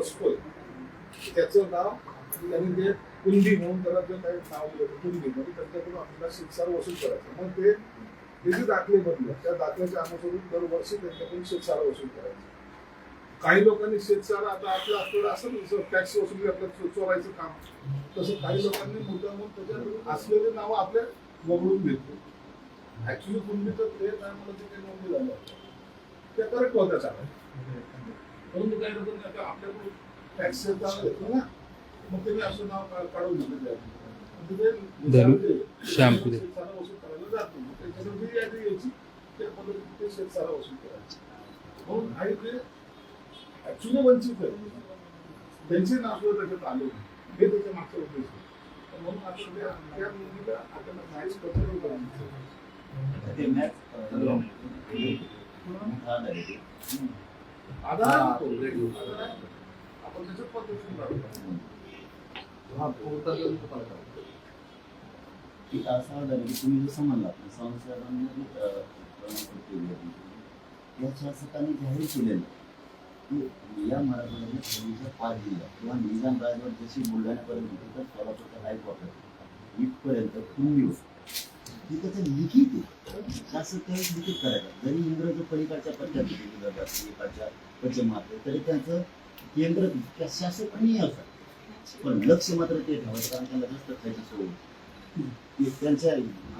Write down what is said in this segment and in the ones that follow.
बसतोय. त्याचं नाव त्यांनी ते कुंडी म्हणून त्याला जे काही नाव दिलं कुंडी म्हणजे त्यांच्याकडून आपल्याला शिक्षा वसूल करायचं. मग ते हे जे दाखले बनले. त्या दाखल्याच्या अनुसरून दरवर्षी त्यांच्याकडून शेतसारा वसूल करायचं. काही लोकांनी शेतसारा आता आपल्या आपल्याला असं म्हणजे टॅक्स वसुली आपलं चोरायचं काम. तसं काही लोकांनी मुद्दामून त्याच्यात असलेले नावं आपल्या वगळून घेतले. ऍक्च्युली कुंडीचं ते काय मला ते काही नोंदी त्या करेक्ट होत्या चांगल्या काही लोकांनी आता आपल्याकडून टॅक्स घेतलं ना. मग त्यांनी असं नाव का- काढून घेतलं ते शॅम्पू ते म्हणून ते ऍक्च्युली वंचित आहे. त्यांचे नाव सुद्धा त्याच्यात आले हे त्याच्या मागचा उद्देश म्हणून आता त्या मुलीला आता नाहीच कठोर करायचं ते आधार आहे तो. आधार आहे. आपण त्याच्यात पद्धतीने राहू. की असं झालं की तुम्ही जसं म्हणलात होती या शासकाने जाहीर केलेलं की या मराठवाड्याने पूर्वीच्या पाच जिल्हा किंवा निजाम राजवट जशी बुलढाण्यापर्यंत होती तर सोलापूरच्या हायकोर्टात इथपर्यंत पूर्वी ही त्याचं लिखित आहे. शासक काही लिखित करायचं. जरी इंग्रज पलीकडच्या पट्ट्यात होते विदर्भात इकडच्या पश्चिमात तरी त्यांचं केंद्र त्या शासकाने असं पण लक्ष मात्र ते ठेवायचं कारण त्यांना जास्त खायची सोडून त्यांच्या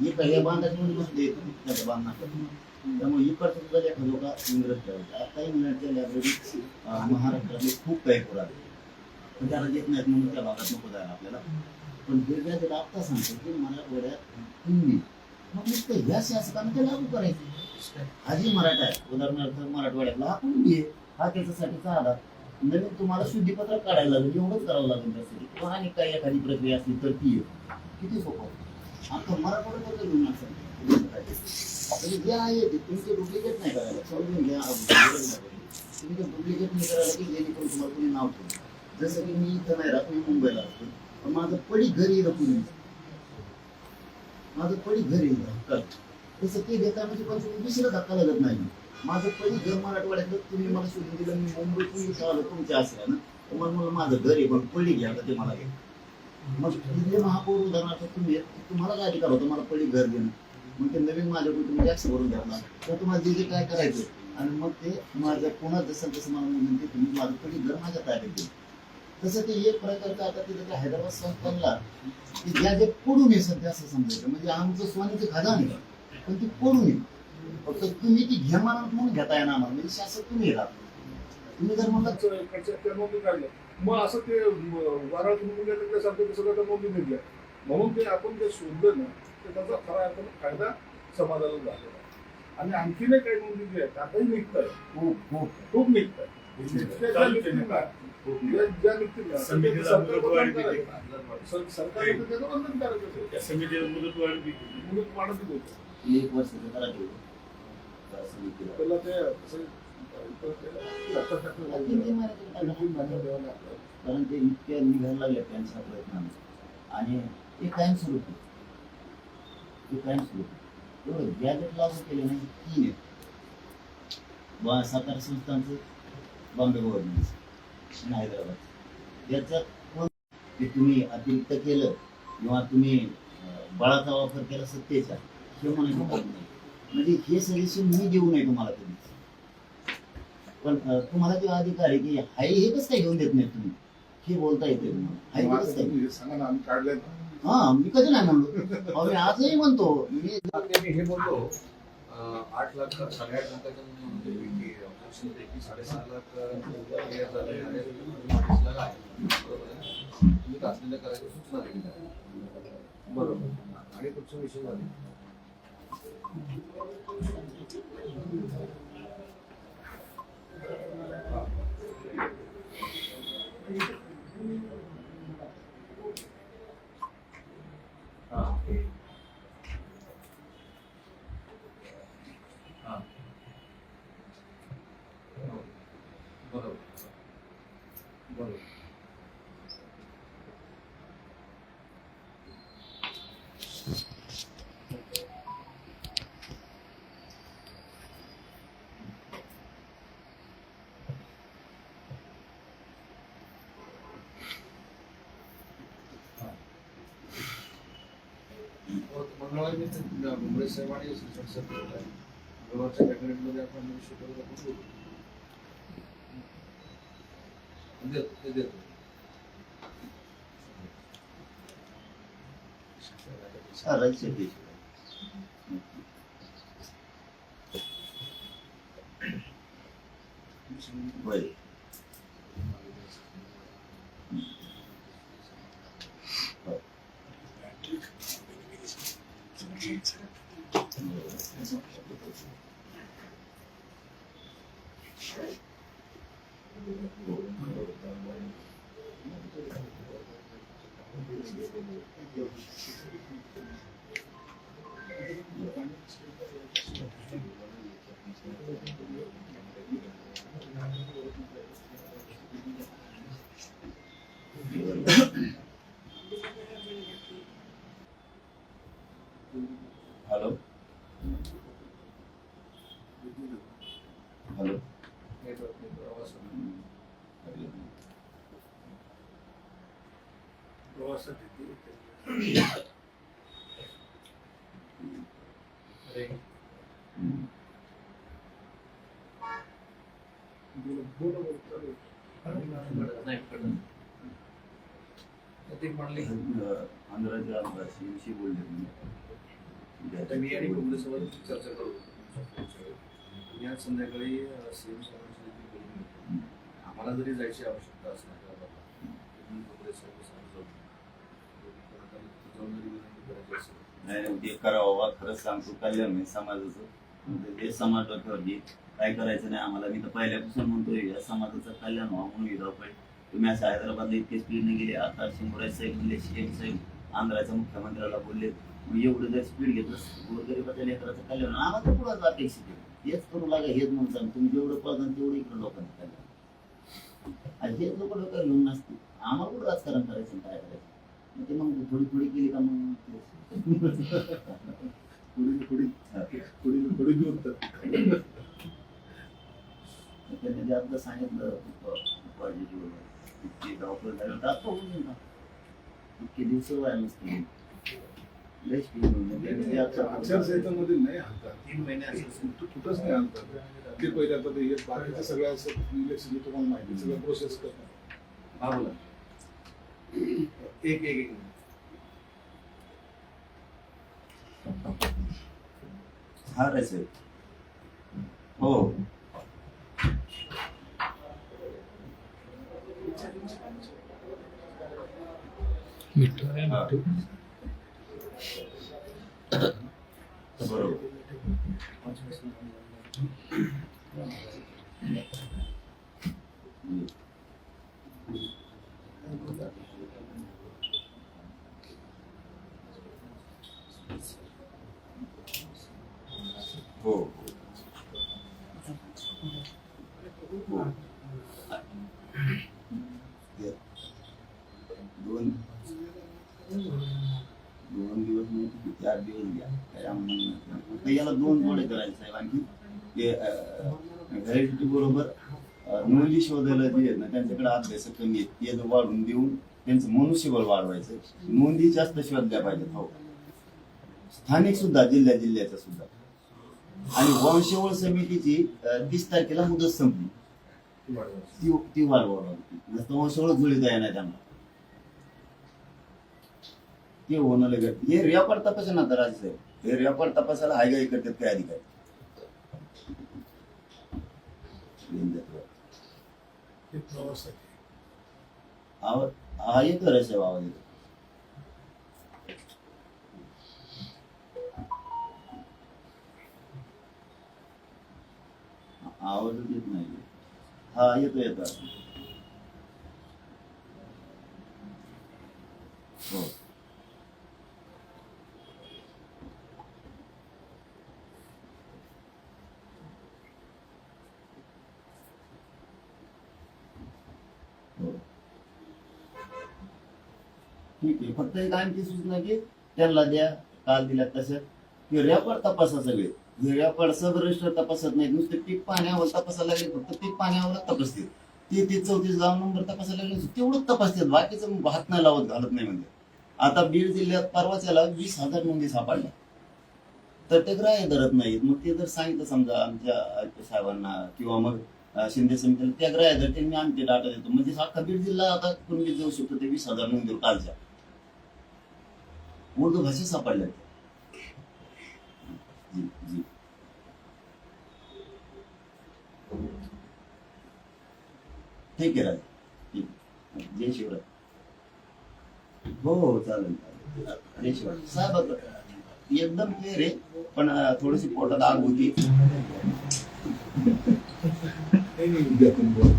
हे पहिल्या बांधाच्या मध्ये बसले त्यांच्या बांधणार त्यामुळे इकडचं सुद्धा त्या लोक इंग्रज ठेवायचे. आता मुलांच्या लायब्ररीत महाराष्ट्रातले खूप काही पुरावे पण त्याला देत नाहीत म्हणून त्या भागात नको जायला आपल्याला. पण वेगळ्या जर आत्ता सांगतो की मला मराठवाड्यात हिंदी मग नुसतं ह्या शासकानं ते लागू करायचं. हा जी मराठा आहे. उदाहरणार्थ मराठवाड्यातला आपण कुंडी हा त्याच्यासाठीचा आधार. नवीन तुम्हाला शुद्धीपत्र काढायला लागेल एवढंच करावं लागेल त्यासाठी किंवा आणि काही एखादी प्रक्रिया असली तर ती आहे. किती सोपं आता मराठवाड्यात घेऊन असं जे आहे ते तुमचे डुप्लिकेट नाही करायला. समजून घ्या. तुम्ही ते डुप्लिकेट नाही करायला की जेणेकरून तुम्हाला कोणी नाव ठेवलं जसं की मी इथं नाही राहत मी मुंबईला असतो पण माझं पडी घरी येतं कुणी माझं पडी घरी येतं तसं ते घेता म्हणजे पण दुसरं धक्का लागत नाही. माझं पडी घर मराठवाड्यातलं तुम्ही मला शोधून दिलं मी मुंबईतून इथं आलो तुमच्या असल्या ना. तर मग मला माझं घर आहे पण पडी घ्या का ते मला घ्या. मग तिथले महापौर उदाहरणार्थ तुम्ही तुम्हाला काय अधिकार होतं मला पडी घर देणं मग ते नवीन माझ्याकडून तुम्ही टॅक्स भरून द्या तर तुम्हाला जे जे काय करायचं आणि मग ते माझं पुन्हा जसं तसं मला म्हणून ते तुम्ही माझं पडी घर माझ्या ताब्यात देईल तसं ते एक प्रकारचं आता तिथं त्या हैदराबाद संस्थानला की ज्या जे पडून आहे सध्या असं समजायचं. म्हणजे आमचं स्वानीचं खदान आहे पण ती पडून आहे. फक्त तुम्ही ती घ्या म्हणा म्हणून घेता येणार आम्हाला म्हणजे शासक तुम्ही राहता तुम्ही जर काढल्या मग असं ते वाराळ मुंग्या निघल्यासारखं ते सगळं त्या नोंदी निघल्या म्हणून ते आपण जे शोधलं ना ते त्याचा खरा अर्थानं फायदा समाजाला झालेला आणि आणखीनही काही नोंदी जी आहेत त्यातही निघत आहे खूप खूप खूप निघत आहे होतं एक ते लागतं. कारण ते इतक्या निघायला लागले त्यांच्या प्रयत्नाने आणि ते कायम सुरू ते कायम सुरू एवढं गॅजेट लागू केले नाही. तीन आहे बा सातारा संस्थांचं बॉम्बे गव्हर्नमेंट आणि हैदराबाद याच्यात कोण ते तुम्ही अतिरिक्त केलं किंवा तुम्ही बळाचा वापर केला सत्तेचा हे म्हणायचं काम नाही. म्हणजे हे सजेशन मी देऊ नये तुम्हाला कधीच. पण तुम्हाला जो अधिकार आहे की हाय हे कसं काय घेऊन देत नाही तुम्ही? हे बोलता येते तुम्हाला. हाय कसं काय? सांगा ना आम्ही काढलंय हा मी कधी नाही म्हणलो. मी आजही म्हणतो. मी हे बोलतो आठ लाख साडेआठ साडेसात लाख झाले आणि अडीच लाख आहे. बरोबर आहे? तुम्ही तातडीने करायची सूचना दिली आहे. बरोबर आणि पुढचा विषय झाले मंगळवारी मी मुंबई सेवाडी गुरुवारच्या कॅबिनेटमध्ये आपण निश्चित करू देतो ते देतो. हा, Hello. Hello. आंध्राच्या बोलले मी आणि काँग्रेससोबत चर्चा करू. मी आज संध्याकाळी सीएम साहेबांशी देखील बोलून घेतो. आम्हाला जरी जायची आवश्यकता असणार काँग्रेस साहेबांसमोर जाऊ कोणाला जाऊन जरी विनंती करायची असेल नाही ते करावं बा खरंच सांगतो कल्याण नाही समाजाचं. म्हणजे ते समाज डोक्यावरती काय करायचं नाही आम्हाला मी तर पहिल्यापासून म्हणतोय या समाजाचं कल्याण व्हा म्हणून विधाव पाहिजे. तुम्ही असं हैदराबादला इतके स्पीडने गेले आता शिंबराज साहेब म्हणले सीएम साहेब आंध्राच्या मुख्यमंत्र्याला बोलले मग एवढं जर स्पीड घेतलं गोरगरीबाच्या लेकराचं कल्याण आम्हाला तर पुढं अपेक्षित आहे हेच करू लागा हेच म्हणून सांग तुम्ही जेवढं पाहिजे तेवढं इकडं लोकांचं कल्याण आणि हेच लोक डोक्यावर घेऊन नसते आम्हाला कुठं राजकारण करायचं काय? ते मग थोडी थोडी केली का मग त्यांनी जे आपलं सांगितलं पॉझिटिव्ह इतकी झाली. दिवस व्हायला नसते. लय speed होऊन जाईल. त्यांनी जे आता- आचारसंहितेमध्ये नाही तीन महिने कुठंच नाही ते पहिले आता ते बाकीच्या सगळ्या इलेक्शन तुम्हाला माहिती सगळं प्रोसेस करतात एक एक एक हा रे साहेब हो हा. बरोबर। हो. दोन. दोन दिवस नाही चार दिवस घ्या. काय याला दोन जोडे करायचे साहेब आणखी. ते व्हॅलिडिटी बरोबर? अं, नोंदी शोधायला जे आहेत ना त्यांच्याकडे अभ्यास कमी आहेत. ते जर वाढून देऊन त्यांचं मनुष्यबळ वाढवायचं नोंदी जास्त शोधल्या पाहिजेत हो. स्थानिक सुद्धा जिल्ह्या जिल्ह्याचा सुद्धा. आणि वंशवळ समितीची तीस तारखेला मुदत संपली. ती ती वाढवावं लागते वंशवळ जुळीत आहे ना त्यांना. ते होणं लगेच. हे रेकॉर्ड तपासा ना आता राज साहेब. हे रेकॉर्ड तपासायला हायगाई करतात काय अधिकारी? आवाज हा येतो रे साहेब आवाज येतो आवाज येत नाही. हा येतो येतो. हो. हो. ठीक आहे. फक्त एक आणखी सूचना की त्यांना द्या काल दिल्या तसं. की रेकॉर्ड तपासा सगळे. हे रेकॉर्ड सब तपासत नाहीत. नुसते पीक पाण्यावर तपासायला लागले फक्त पीक पाण्यावर तपासतील ते ते चौतीस गाव नंबर तपासायला लागले तेवढंच तपासतात बाकीचं हात नाही लावत घालत नाही म्हणजे. आता बीड जिल्ह्यात परवाच याला वीस हजार नोंदी सापडल्या. तर ते ग्राह्य धरत नाहीत. मग ते जर सांगितलं समजा आमच्या साहेबांना किंवा मग शिंदे समितीला त्या ग्राह्य धरते मी आमचे डाटा देतो. म्हणजे अख्खा बीड जिल्हा आता कुणबी जाऊ शकतो ते वीस हजार नोंदी कालच्या उर्दू भाषेत सापडल्या. ठीक आहे राज. जय शिवराय हो हो चालेल जय साहेब एकदम क्लिअर आहे पण थोडीशी पोटात आग होती नाही नाही उद्या आपण बोलू.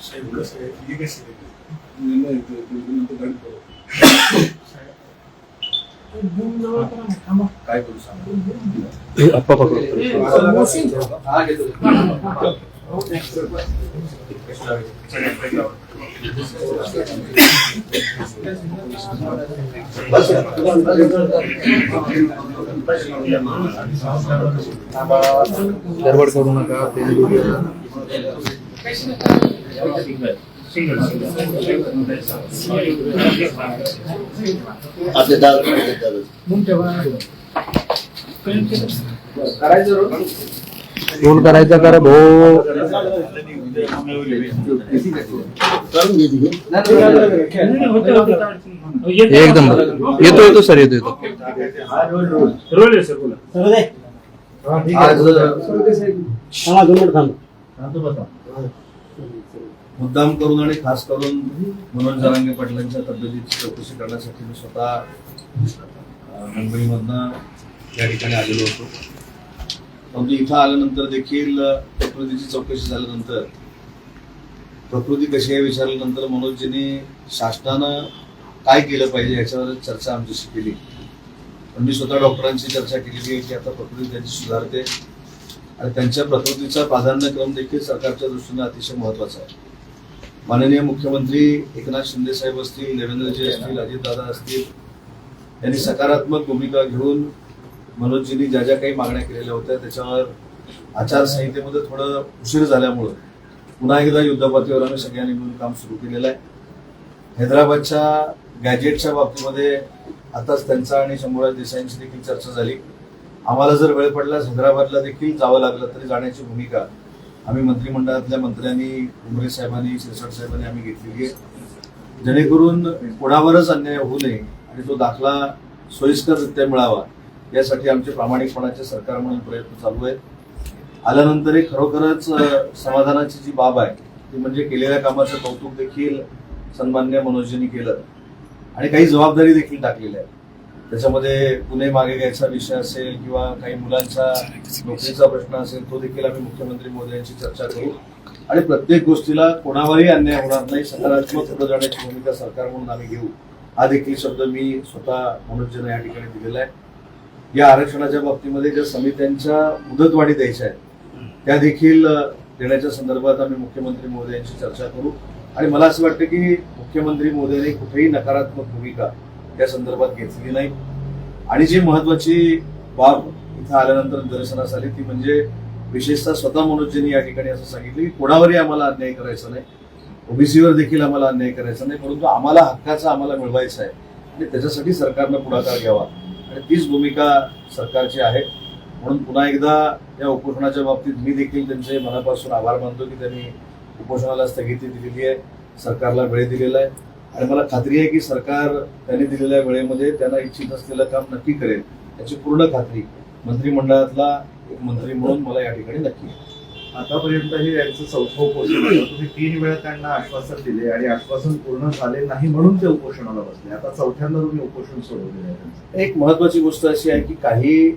साहेब कसं आहे हे कसं आहे निर्णय येतो तो नंतर गाडी करू काय करू सांगा घेतो. गडबड करू नका. आपले दादा दादा करायचा करा भाऊ. एकदम येतो येतो सर येतो येतो. आज मुद्दाम करून आणि खास करून मनोज जरांगे पाटलांच्या तब्येतीची चौकशी करण्यासाठी मी स्वतः मुंबईमधनं या ठिकाणी आलेलो होतो. परंतु इथं आल्यानंतर देखील प्रकृतीची चौकशी झाल्यानंतर प्रकृती कशी आहे विचारल्यानंतर मनोजजींनी शासनानं काय केलं पाहिजे याच्यावर चर्चा आमच्याशी केली. पण मी स्वतः डॉक्टरांची चर्चा केलेली आहे की आता प्रकृती त्यांची सुधारते. आणि त्यांच्या प्रकृतीचा प्राधान्यक्रम देखील सरकारच्या दृष्टीने अतिशय महत्त्वाचा आहे. माननीय मुख्यमंत्री एकनाथ शिंदे साहेब असतील देवेंद्रजी असतील अजितदादा असतील यांनी सकारात्मक भूमिका घेऊन मनोजजींनी ज्या ज्या काही मागण्या केलेल्या होत्या त्याच्यावर आचारसंहितेमध्ये थोडं उशीर झाल्यामुळं पुन्हा एकदा युद्धपातळीवर आम्ही सगळ्यांनी मिळून काम सुरू केलेलं आहे. हैदराबादच्या गॅजेटच्या बाबतीमध्ये आताच त्यांचा आणि शंभूराज देसाईंची देखील चर्चा झाली. आम्हाला जर वेळ पडल्यास हैदराबादला देखील जावं लागलं तरी जाण्याची भूमिका आम्ही मंत्रिमंडळातल्या मंत्र्यांनी उमरे साहेबांनी शिरसाट साहेबांनी आम्ही घेतलेली आहे. जेणेकरून कोणावरच अन्याय होऊ नये आणि तो दाखला सोयीस्कररित्या मिळावा यासाठी आमचे प्रामाणिकपणाचे सरकार म्हणून प्रयत्न चालू आहेत. आल्यानंतर एक खरोखरच समाधानाची जी बाब आहे ती म्हणजे केलेल्या कामाचं कौतुक देखील सन्मान्य मनोजींनी केलं. आणि काही जबाबदारी देखील टाकलेल्या आहे त्याच्यामध्ये पुणे मागे घ्यायचा विषय असेल किंवा काही मुलांचा नोकरीचा प्रश्न असेल तो देखील आम्ही मुख्यमंत्री मोदयांची चर्चा करू. आणि प्रत्येक गोष्टीला कोणावरही अन्याय होणार नाही सकारात्मक पुढे जाण्याची भूमिका सरकार म्हणून आम्ही घेऊ. हा देखील शब्द मी स्वतः मनोजनं या ठिकाणी दिलेला आहे. या आरक्षणाच्या बाबतीमध्ये ज्या समित्यांच्या मुदतवाढी द्यायच्या आहेत त्या देखील देण्याच्या संदर्भात आम्ही मुख्यमंत्री मोदयांची चर्चा करू. आणि मला असं वाटतं की मुख्यमंत्री मोदयांनी कुठेही नकारात्मक भूमिका त्या संदर्भात घेतली नाही. आणि जी महत्वाची बाब इथं आल्यानंतर निदर्शनास आली ती म्हणजे विशेषतः स्वतः मनोजजींनी या ठिकाणी असं सांगितलं की कोणावरही आम्हाला अन्याय करायचा नाही. ओबीसीवर देखील आम्हाला अन्याय करायचा नाही परंतु आम्हाला हक्काचा आम्हाला मिळवायचा आहे. आणि त्याच्यासाठी सरकारनं पुढाकार घ्यावा. आणि तीच भूमिका सरकारची आहे. म्हणून पुन्हा एकदा या उपोषणाच्या बाबतीत मी देखील त्यांचे मनापासून आभार मानतो की त्यांनी उपोषणाला स्थगिती दिलेली आहे. सरकारला वेळ दिलेला आहे. आणि मला खात्री आहे की सरकार त्यांनी दिलेल्या वेळेमध्ये त्यांना इच्छित असलेलं काम नक्की करेल याची पूर्ण खात्री मंत्रिमंडळातला एक मंत्री म्हणून मला या ठिकाणी नक्की आहे. आतापर्यंत हे यांचं चौथं उपोषण तुम्ही तीन वेळा त्यांना आश्वासन दिले आणि आश्वासन पूर्ण झाले नाही म्हणून ते उपोषणाला बसले आता चौथ्यांदा तुम्ही उपोषण त्यांचं. एक महत्वाची गोष्ट अशी आहे की काही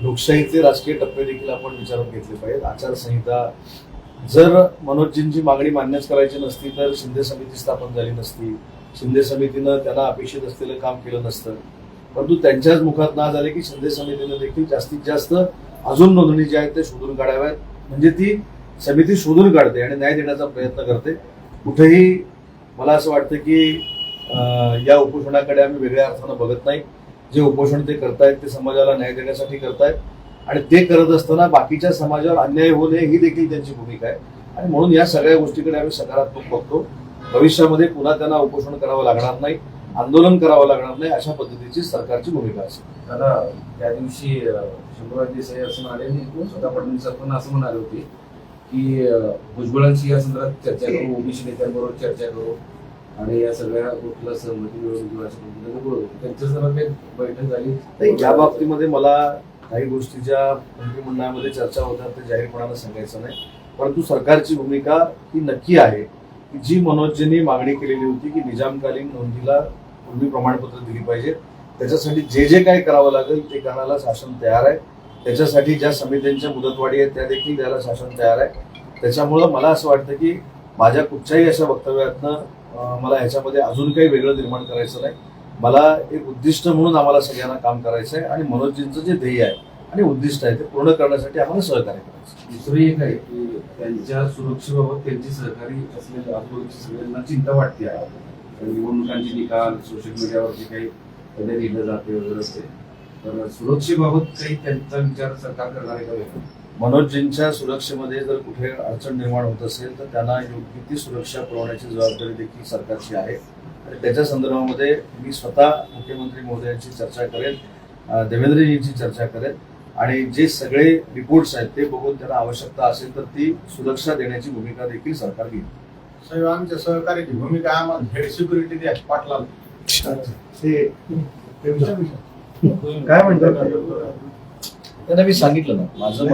लोकशाहीचे राजकीय टप्पे देखील आपण विचारात घेतले पाहिजेत आचारसंहिता जर मनोजजींची मागणी मान्यच करायची नसती तर शिंदे समिती स्थापन झाली नसती. शिंदे समितीनं त्यांना अपेक्षित असलेलं काम केलं नसतं. परंतु त्यांच्याच मुखात ना झाले की शिंदे समितीनं देखील जास्तीत जास्त अजून नोंदणी ज्या आहेत ते शोधून काढाव्यात. म्हणजे ती समिती शोधून काढते आणि न्याय देण्याचा प्रयत्न करते. कुठेही मला असं वाटतं की या उपोषणाकडे आम्ही वेगळ्या अर्थानं बघत नाही. जे उपोषण ते करतायत ते समाजाला न्याय देण्यासाठी करतायत. आणि ते करत असताना बाकीच्या समाजावर अन्याय होऊ नये ही देखील त्यांची भूमिका आहे. आणि म्हणून या सगळ्या गोष्टीकडे आम्ही सकारात्मक बघतो. भविष्यामध्ये पुन्हा त्यांना उपोषण करावं लागणार नाही आंदोलन करावं लागणार नाही अशा पद्धतीची सरकारची भूमिका असेल. दादा त्या दिवशी शंभूराज देसाई असं म्हणाले स्वतः फडणवीस पण असं म्हणाले होते की भुजबळांशी या संदर्भात चर्चा करू ओबीसी नेत्यांबरोबर चर्चा करू आणि या सगळ्या गोष्टीला सहमती मिळवून त्यांच्या काही बैठक झाली. या बाबतीमध्ये मला काही गोष्टी ज्या मंत्रिमंडळामध्ये चर्चा होतात ते जाहीरपणाला सांगायचं नाही. परंतु सरकारची भूमिका ही नक्की आहे की जी मनोजजींनी मागणी केलेली होती की निजामकालीन नोंदीला पूर्वी प्रमाणपत्र दिली पाहिजे. त्याच्यासाठी जे जे काय करावं लागेल ते करायला शासन तयार आहे. त्याच्यासाठी ज्या समित्यांच्या मुदतवाढी आहेत त्या देखील द्यायला शासन तयार आहे. त्याच्यामुळं मला असं वाटतं की माझ्या कुठच्याही अशा वक्तव्यातनं मला ह्याच्यामध्ये अजून काही वेगळं निर्माण करायचं नाही. मला एक उद्दिष्ट म्हणून आम्हाला सगळ्यांना काम करायचं आहे आणि मनोजजींचं जे ध्येय आहे आणि उद्दिष्ट आहे ते पूर्ण करण्यासाठी आम्हाला सहकार्य करायचं. दुसरं एक आहे की त्यांच्या सुरक्षेबाबत त्यांची सहकारी असलेल्या आजूबाजूची सगळ्यांना चिंता वाटते आहे निवडणुकांचे निकाल सोशल मीडियावर जे काही सध्या लिहिलं जाते वगैरे असते तर सुरक्षेबाबत काही त्यांचा विचार सरकार करणार आहे का? मनोजजींच्या सुरक्षेमध्ये जर कुठे अडचण निर्माण होत असेल तर त्यांना योग्य ती सुरक्षा पुरवण्याची जबाबदारी देखील सरकारची आहे आणि त्याच्या संदर्भामध्ये मी स्वतः मुख्यमंत्री महोदयांची चर्चा करेन अं, देवेंद्रजींची चर्चा करेन. आणि जे सगळे रिपोर्ट्स आहेत ते बघून त्यांना आवश्यकता असेल तर ती सुरक्षा देण्याची भूमिका देखील सरकार घेईल. साहेब आमच्या सहकार्याची भूमिका आम्हाला हेड सिक्युरिटी द्या पाटला ते काय म्हणतात? त्यांना मी सांगितलं ना माझं